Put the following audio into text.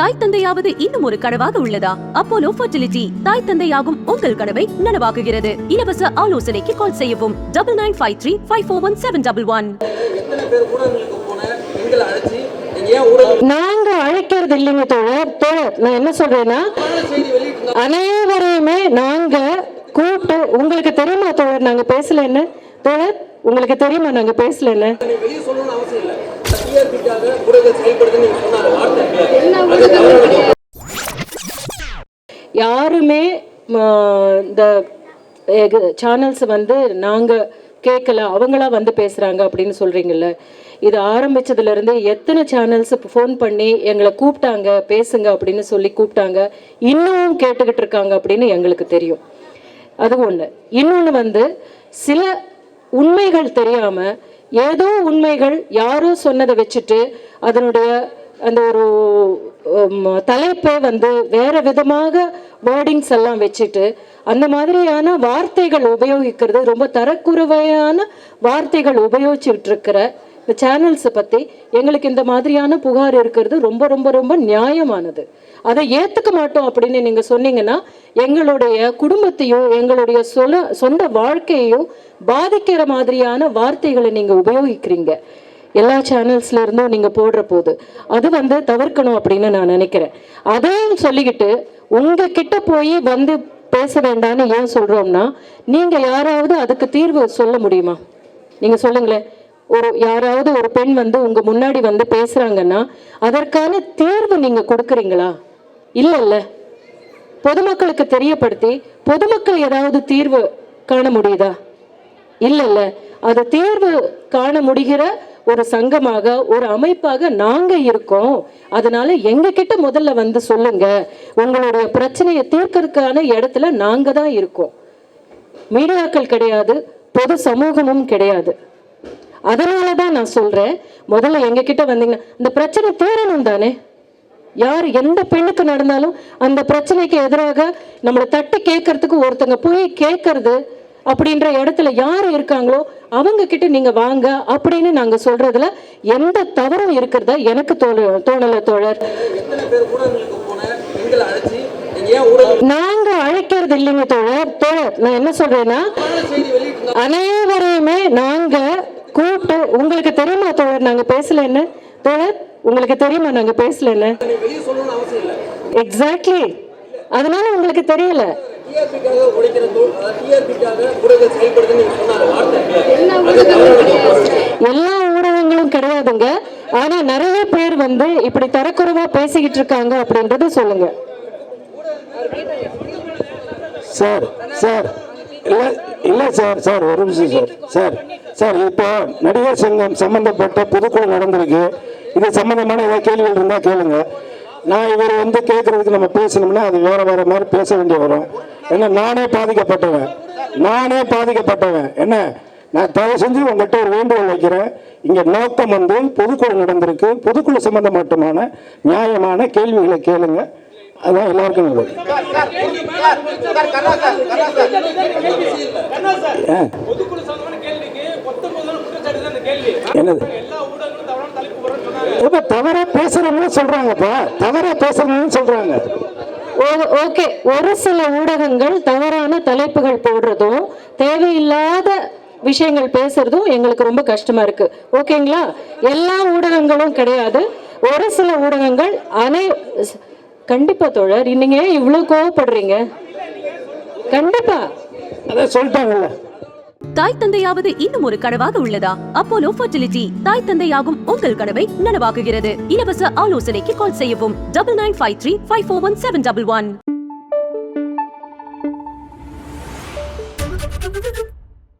தாய் தந்தையாவது இன்னும் ஒரு கனவாக உள்ளதா? அப்போலோ ஃபர்டிலிட்டி தாய் தந்தையாகும் உங்கள் கனவை நனவாக்குகிறது. இலவச ஆலோசனைக்கு கால் செய்யவும். Double nine five three five four one seven double one நீங்க அழைக்கிறது இல்லைங்க தோழர். தோழர் நான் என்ன சொல்றேன்னா அனைவரையுமே நாங்க கூப்பிட்டு உங்களுக்கு தெரியுமா தோழர் நாங்க பேசலன்னு தோழர் உங்களுக்கு தெரியுமா நாங்க அது தவறானது. யாருமே இந்த சேனல்ஸ் வந்து நாங்க கேட்கல அவங்களா வந்து பேசுறாங்க அப்படின்னு சொல்றீங்கல்ல. இது ஆரம்பிச்சதுல இருந்து எத்தனை சேனல்ஸ் ஃபோன் பண்ணி எங்களை கூப்பிட்டாங்க பேசுங்க அப்படின்னு சொல்லி கூப்பிட்டாங்க இன்னும் கேட்டுக்கிட்டு இருக்காங்க அப்படின்னு எங்களுக்கு தெரியும். அது ஒண்ணு. இன்னொன்று வந்து சில உண்மைகள் தெரியாம ஏதோ உண்மைகள் யாரோ சொன்னதை வச்சுட்டு அதனுடைய அந்த ஒரு தலைப்பை வந்து வேற விதமாக வேர்டிங்ஸ் எல்லாம் வச்சுட்டு அந்த மாதிரியான வார்த்தைகள் உபயோகிக்கிறது ரொம்ப தரக்குறைவையான வார்த்தைகள் உபயோகிச்சுட்டு இருக்கிற இந்த சேனல்ஸை பற்றி எங்களுக்கு இந்த மாதிரியான புகார் இருக்கிறது ரொம்ப ரொம்ப ரொம்ப நியாயமானது. அதை ஏற்றுக்க மாட்டோம் அப்படின்னு நீங்கள் சொன்னீங்கன்னா எங்களுடைய குடும்பத்தையும் எங்களுடைய சொல சொந்த வாழ்க்கையையும் பாதிக்கிற மாதிரியான வார்த்தைகளை நீங்கள் உபயோகிக்கிறீங்க. எல்லா சேனல்ஸ்ல இருந்தும் நீங்க போடுற போது. அது வந்து தவிர்க்கணும் அப்படின்னு நான் நினைக்கிறேன். அதையும் சொல்லிக்கிட்டு உங்க கிட்ட போய் வந்து பேச வேண்டாம்னு ஏன் சொல்றோம்னா நீங்க யாராவது அதுக்கு தீர்வு சொல்ல முடியுமா? நீங்க சொல்லுங்களேன். ஒரு யாராவது ஒரு பெண் வந்து உங்க முன்னாடி வந்து பேசுறாங்கன்னா அதற்கான தீர்வு நீங்க கொடுக்குறீங்களா? இல்லைல்ல. பொதுமக்களுக்கு தெரியப்படுத்தி பொதுமக்கள் ஏதாவது தீர்வு காண முடியுதா? இல்லைல்ல. அது தீர்வு காண முடிகிற ஒரு சங்கமாக ஒரு அமைப்பாக நாங்க இருக்கோம். அதனால எங்க கிட்ட முதல்ல வந்து சொல்லுங்க. உங்களுடைய பிரச்சனையை தீர்க்கறதுக்கான இடத்துல நாங்க தான் இருக்கோம். மீடியாக்கள் கிடையாது பொது சமூகமும் கிடையாது. அதனால தான் நான் சொல்கிறேன் முதல்ல எங்க கிட்ட வந்தீங்கன்னா இந்த பிரச்சனை தீரணும் தானே? யார் எந்த பெண்ணுக்கு நடந்தாலும் அந்த பிரச்சனைக்கு எதிராக நம்மளை தட்டி கேட்கறதுக்கு ஒருத்தங்க போய் கேட்கறது அப்படின்ற இடத்துல யார் இருக்காங்களோ அவங்க கிட்ட நீங்க வாங்க அப்படின்னு நாங்க சொல்றதுல எந்த தவறும் இருக்கிறதா எனக்கு தோண தோணல தோழர். நாங்க அழைக்கிறது இல்லைங்க தோழர். தோழர் நான் என்ன சொல்றேன்னா அனைவரையுமே நாங்க கூப்பிட்டு உங்களுக்கு தெரியுமா தோழர் நாங்க என்ன? தோழர் உங்களுக்கு தெரியுமா நாங்க பேசல என்ன? எக்ஸாக்ட்லி அதனால உங்களுக்கு தெரியல. எல்லா ஊடகங்களும் கிடையாதுங்க. ஆனா நிறைய பேர் வந்து இப்படி தரக்குறைவா பேசிக்கிட்டு இருக்காங்க அப்படின்றத சொல்லுங்க. Sir sir. இல்லை இல்லை சார் சார் ஒரு நிமிஷம் சார். சார் சார் இப்போ நடிகர் சங்கம் சம்மந்தப்பட்ட பொதுக்குழு நடந்திருக்கு. இது சம்மந்தமான ஏதாவது கேள்விகள் இருந்தால் கேளுங்க. நான் இவர் வந்து கேட்கறதுக்கு நம்ம பேசணும்னா அது வேற வேற மாதிரி பேச வேண்டிய வரும். ஏன்னா நானே பாதிக்கப்பட்டவன். நானே பாதிக்கப்பட்டவன். என்ன? நான் தயவு செஞ்சு உங்கள்கிட்ட ஒரு வேண்டுகோள் வைக்கிறேன். இங்கே நோக்கம் வந்து பொதுக்குழு நடந்திருக்கு. பொதுக்குழு சம்மந்தமாட்டமான நியாயமான கேள்விகளை கேளுங்க. அதான் எல்லாருக்கும் நல்லது என்னது? இப்ப தவறா பேசுறவங்களும் சொல்றாங்கப்பா. தவறா பேசுறவங்களும் சொல்றாங்க. ஓ- ஓகே. ஒரு சில ஊடகங்கள் தவறான தலைப்புகள் போடுறதும் தேவையில்லாத விஷயங்கள் பேசுறதும் எங்களுக்கு ரொம்ப கஷ்டமா இருக்கு. ஓகேங்களா? எல்லா ஊடகங்களும் கிடையாது. ஒரு சில ஊடகங்கள் அனை கண்டிப்பா தோழர். நீங்க ஏன் இவ்வளவு கோவப்படுறீங்க? கண்டிப்பா. அதான் சொல்லிட்டாங்கல்ல. தாய் தந்தையாவது இன்னும் ஒரு கனவாக உள்ளதா? அப்போலோ ஃபர்டிலிட்டி தாய் தந்தையாகும் உங்கள் கனவை நனவாக்குகிறது. இலவச ஆலோசனைக்கு கால் செய்யவும். Double nine five three five four one seven double one.